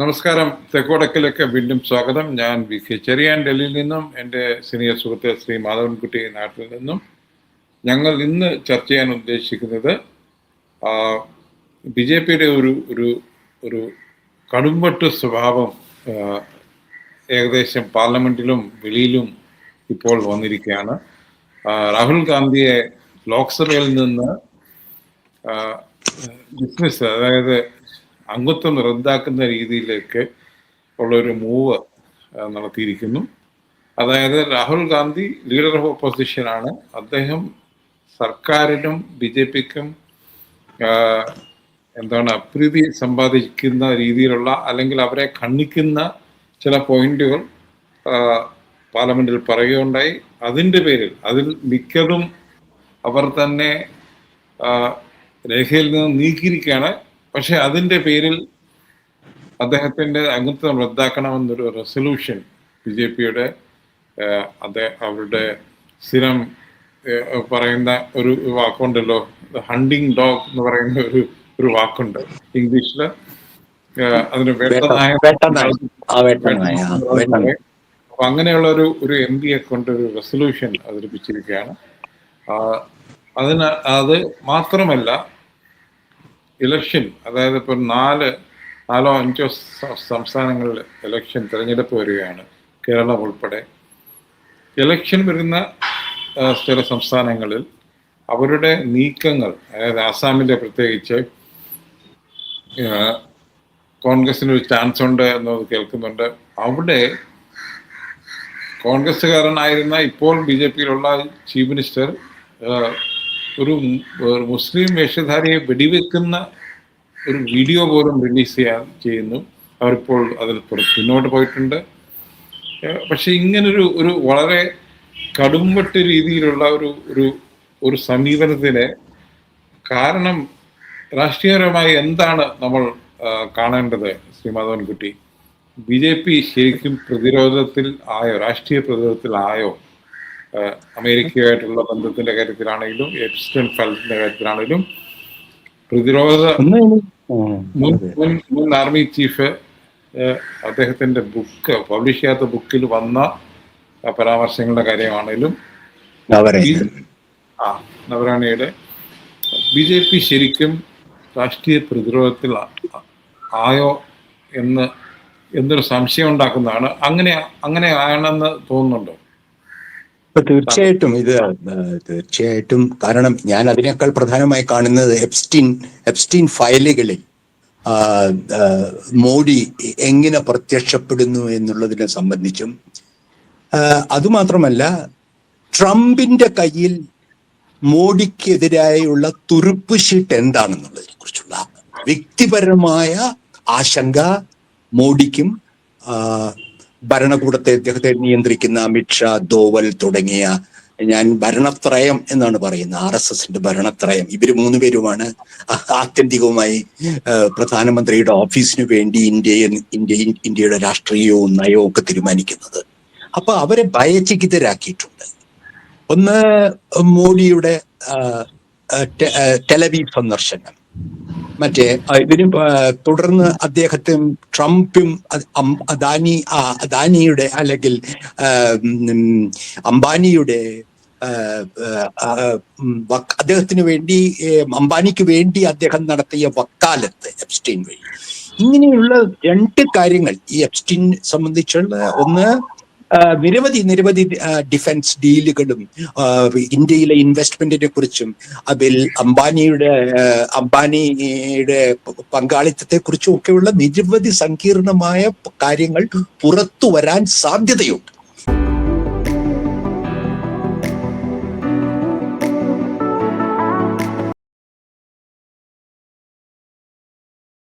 നമസ്കാരം. തെക്കോടക്കിലൊക്കെ വീണ്ടും സ്വാഗതം. ഞാൻ വി കെ ചെറിയാൻ ഡൽഹിയിൽ നിന്നും എന്റെ സീനിയർ സുഹൃത്ത് ശ്രീ മാധവൻകുട്ടി നാട്ടിൽ നിന്നും ഞങ്ങൾ ഇന്ന് ചർച്ച ചെയ്യാൻ ഉദ്ദേശിക്കുന്നത് ബി ജെ പിയുടെ ഒരു ഒരു ഒരു കടുംപട്ട് സ്വഭാവം ഏകദേശം പാർലമെന്റിലും വെളിയിലും ഇപ്പോൾ വന്നിരിക്കുകയാണ്. രാഹുൽ ഗാന്ധിയെ ലോക്സഭയിൽ നിന്ന് ഡിസ്മിസ് അതായത് അംഗത്വം റദ്ദാക്കുന്ന രീതിയിലേക്ക് ഉള്ള ഒരു മൂവ് നടത്തിയിരിക്കുന്നു. അതായത് രാഹുൽ ഗാന്ധി ലീഡർ ഓഫ് ഓപ്പോസിഷനാണ് അദ്ദേഹം സർക്കാരിനും ബി ജെ പിക്കും എന്താണ് അപ്രീതി സമ്പാദിക്കുന്ന രീതിയിലുള്ള അല്ലെങ്കിൽ അവരെ ഖണ്ഡിക്കുന്ന ചില പോയിന്റുകൾ പാർലമെന്റിൽ പറയുകയുണ്ടായി. അതിന്റെ പേരിൽ അതിൽ മിക്കതും അവർ തന്നെ രേഖയിൽ നിന്ന് നീക്കിയിരിക്കുകയാണ്. പക്ഷെ അതിന്റെ പേരിൽ അദ്ദേഹത്തിന്റെ അംഗത്വം റദ്ദാക്കണമെന്നൊരു റെസൊല്യൂഷൻ ബി ജെ പിയുടെ അദ്ദേഹം അവരുടെ സ്ഥിരം പറയുന്ന ഒരു വാക്കുണ്ടല്ലോ ഹണ്ടിങ് ഡോഗ് എന്ന് പറയുന്ന ഒരു ഒരു വാക്കുണ്ട് ഇംഗ്ലീഷിൽ. അതിന് വേട്ടനായ അപ്പൊ അങ്ങനെയുള്ള ഒരു ഒരു എം പിയെ കൊണ്ട് ഒരു റെസൊല്യൂഷൻ അവതരിപ്പിച്ചിരിക്കുകയാണ്. അതിന് അത് മാത്രമല്ല ഇലക്ഷൻ അതായത് ഇപ്പോൾ നാല് നാലോ അഞ്ചോ സംസ്ഥാനങ്ങളിൽ ഇലക്ഷൻ തിരഞ്ഞെടുപ്പ് വരികയാണ് കേരളം ഉൾപ്പെടെ. ഇലക്ഷൻ വരുന്ന ചില സംസ്ഥാനങ്ങളിൽ അവരുടെ നീക്കങ്ങൾ അതായത് ആസാമിന്റെ പ്രത്യേകിച്ച് കോൺഗ്രസിന് ഒരു ചാൻസ് ഉണ്ട് എന്നത് കേൾക്കുന്നുണ്ട്. അവിടെ കോൺഗ്രസ്സുകാരനായിരുന്ന ഇപ്പോൾ ബി ജെ പിയിലുള്ള ചീഫ് മിനിസ്റ്റർ ഒരു മുസ്ലിം വേഷധാരിയെ വെടിവെക്കുന്ന ഒരു വീഡിയോ പോലും റിലീസ് ചെയ്യാൻ ചെയ്യുന്നു. അവരിപ്പോൾ അതിൽ പിന്നോട്ട് പോയിട്ടുണ്ട്. പക്ഷെ ഇങ്ങനൊരു ഒരു വളരെ കടുംപെട്ട രീതിയിലുള്ള ഒരു ഒരു ഒരു സമീപനത്തിന് കാരണം രാഷ്ട്രീയപരമായി എന്താണ് നമ്മൾ കാണേണ്ടത് Shri Madhavankutty? B J P ശരിക്കും പ്രതിരോധത്തിൽ ആയോ രാഷ്ട്രീയ പ്രതിരോധത്തിൽ ആയോ? അമേരിക്കയുമായിട്ടുള്ള ബന്ധത്തിന്റെ കാര്യത്തിലാണെങ്കിലും എപ്സ്റ്റൺ ഫലത്തിന്റെ കാര്യത്തിലാണെങ്കിലും പ്രതിരോധ മുൻ മുൻ മുൻ ആർമി ചീഫ് അദ്ദേഹത്തിന്റെ ബുക്ക് പബ്ലിഷ് ചെയ്യാത്ത ബുക്കിൽ വന്ന പരാമർശങ്ങളുടെ കാര്യമാണെങ്കിലും ആ നവരാണിയുടെ ബി ജെ പി ശരിക്കും രാഷ്ട്രീയ പ്രതിരോധത്തിൽ ആയോ എന്ന് എന്നൊരു സംശയം ഉണ്ടാക്കുന്നതാണ്. അങ്ങനെ അങ്ങനെ ആണെന്ന് തോന്നുന്നുണ്ടോ? തീർച്ചയായിട്ടും ഇത് തീർച്ചയായിട്ടും കാരണം ഞാൻ അതിനേക്കാൾ പ്രധാനമായി കാണുന്നത് എപ്സ്റ്റീൻ എപ്സ്റ്റീൻ ഫയലുകളിൽ മോഡി എങ്ങനെ പ്രത്യക്ഷപ്പെടുന്നു എന്നുള്ളതിനെ സംബന്ധിച്ചും അതുമാത്രമല്ല ട്രംപിന്റെ കയ്യിൽ മോഡിക്കെതിരായുള്ള തുറുപ്പ് ഷീട്ട് എന്താണെന്നുള്ളതിനെ കുറിച്ചുള്ള വ്യക്തിപരമായ ആശങ്ക മോഡിക്കും ഭരണകൂടത്തെ അദ്ദേഹത്തെ നിയന്ത്രിക്കുന്ന അമിത്ഷാ ദോവൽ തുടങ്ങിയ ഞാൻ ഭരണത്രയം എന്നാണ് പറയുന്നത്. ആർ എസ് എസിന്റെ ഭരണത്രയം. ഇവർ മൂന്നുപേരുമാണ് ആത്യന്തികവുമായി പ്രധാനമന്ത്രിയുടെ ഓഫീസിനു വേണ്ടി ഇന്ത്യയെ ഇന്ത്യ ഇന്ത്യയുടെ രാഷ്ട്രീയവും നയവും ഒക്കെ തീരുമാനിക്കുന്നത്. അപ്പൊ അവരെ ഭയചകിതരാക്കിയിട്ടുണ്ട്. ഒന്ന് മോഡിയുടെ ടെലവി സന്ദർശനം. മറ്റേ ഇതിന് തുടർന്ന് അദ്ദേഹത്തും ട്രംപും അദാനി അദാനിയുടെ അല്ലെങ്കിൽ അംബാനിയുടെ അദ്ദേഹത്തിന് വേണ്ടി അംബാനിക്ക് വേണ്ടി അദ്ദേഹം നടത്തിയ വക്കാലത്ത് എപ്സ്റ്റീൻ വഴി. ഇങ്ങനെയുള്ള രണ്ട് കാര്യങ്ങൾ ഈ എപ്സ്റ്റീൻ സംബന്ധിച്ചുള്ള ഒന്ന് നിരവധി നിരവധി ഡിഫൻസ് ഡീലുകളും ഇന്ത്യയിലെ ഇൻവെസ്റ്റ്മെന്റിനെ കുറിച്ചും അതിൽ അംബാനിയുടെ അംബാനിയുടെ പങ്കാളിത്തത്തെ കുറിച്ചും ഒക്കെയുള്ള നിരവധി സങ്കീർണമായ കാര്യങ്ങൾ പുറത്തു വരാൻ സാധ്യതയുണ്ട്.